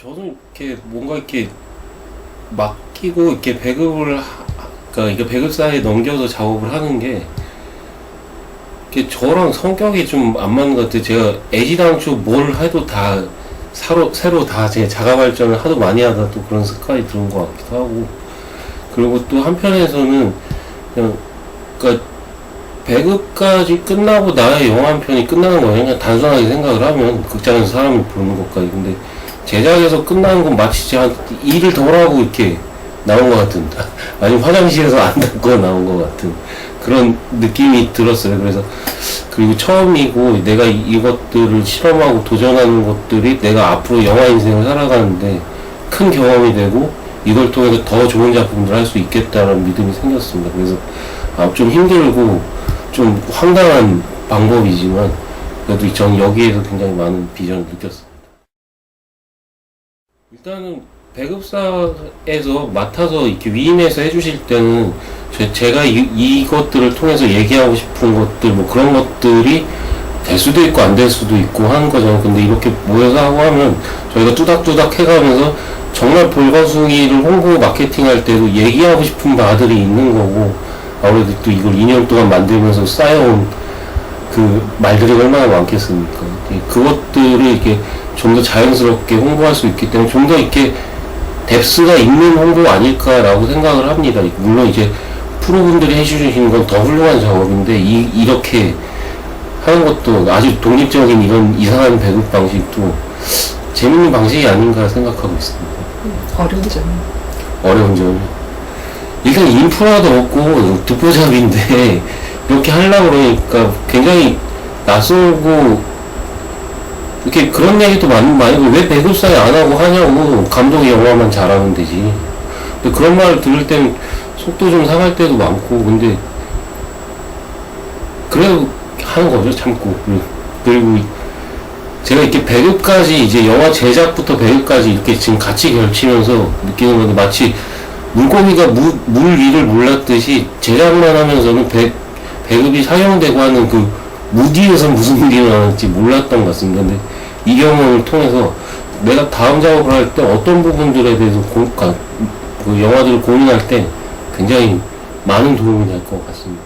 저는 이렇게 뭔가 이렇게 맡기고 이렇게 배급을 하, 그러니까 이게 배급사에 넘겨서 작업을 하는 게 이게 저랑 성격이 좀 안 맞는 것 같아요. 제가 애지당초 뭘 해도 다 새로 새로 다 제 자가 발전을 하도 많이 하다 또 그런 습관이 들은 것 같기도 하고 그리고 또 한편에서는 그냥 그러니까 배급까지 끝나고 나의 영화 한 편이 끝나는 거예요. 그냥 단순하게 생각을 하면 극장에서 사람을 보는 것까지 근데 제작에서 끝나는 건 마치 제가 일을 덜 하고 이렇게 나온 것 같은 아니면 화장실에서 안 닦고 나온 것 같은 그런 느낌이 들었어요. 그래서 그리고 처음이고 내가 이- 이것들을 실험하고 도전하는 것들이 내가 앞으로 영화 인생을 살아가는데 큰 경험이 되고 이걸 통해서 더 좋은 작품들을 할 수 있겠다라는 믿음이 생겼습니다. 그래서 아, 좀 힘들고 좀 황당한 방법이지만 그래도 저는 여기에서 굉장히 많은 비전을 느꼈습니다. 일단은 배급사에서 맡아서 이렇게 위임해서 해주실 때는 제, 제가 이, 이것들을 통해서 얘기하고 싶은 것들 뭐 그런 것들이 될 수도 있고 안 될 수도 있고 하는 거잖아요. 근데 이렇게 모여서 하고 하면 저희가 뚜닥뚜닥 해가면서 정말 볼거숭이를 홍보 마케팅 할 때도 얘기하고 싶은 바들이 있는 거고 아무래도 또 이걸 2년 동안 만들면서 쌓여온 그 말들이 얼마나 많겠습니까. 예, 그것들을 이렇게 좀 더 자연스럽게 홍보할 수 있기 때문에 좀 더 이렇게 뎁스가 있는 홍보 아닐까라고 생각을 합니다. 물론 이제 프로분들이 해주시는 건 더 훌륭한 작업인데 이, 이렇게 하는 것도 아주 독립적인 이런 이상한 배급 방식도 재밌는 방식이 아닌가 생각하고 있습니다. 어려운 점. 어려운 점이 일단 인프라도 없고 듣보잡인데 이렇게 하려고 그러니까 굉장히 낯설고 이렇게 그런 얘기도 많이 많이 왜 배급사에 안 하고 하냐고 감독이 영화만 잘하면 되지. 근데 그런 말을 들을 땐 속도 좀 상할 때도 많고 근데 그래도 하는 거죠 참고. 그리고- 제가 이렇게 배급까지 이제 영화 제작부터 배급까지 이렇게 지금 같이 결치면서 느끼는 건데 마치 물고기가 무, 물 위를 몰랐듯이 제작만 하면서는 배, 배급이 사용되고 하는 그 무디에서 무슨 일이 나는지 몰랐던 것 같습니다. 근데 이 경험을 통해서 내가 다음 작업을 할 때 어떤 부분들에 대해서 고, 그 영화들을 고민할 때 굉장히 많은 도움이 될 것 같습니다.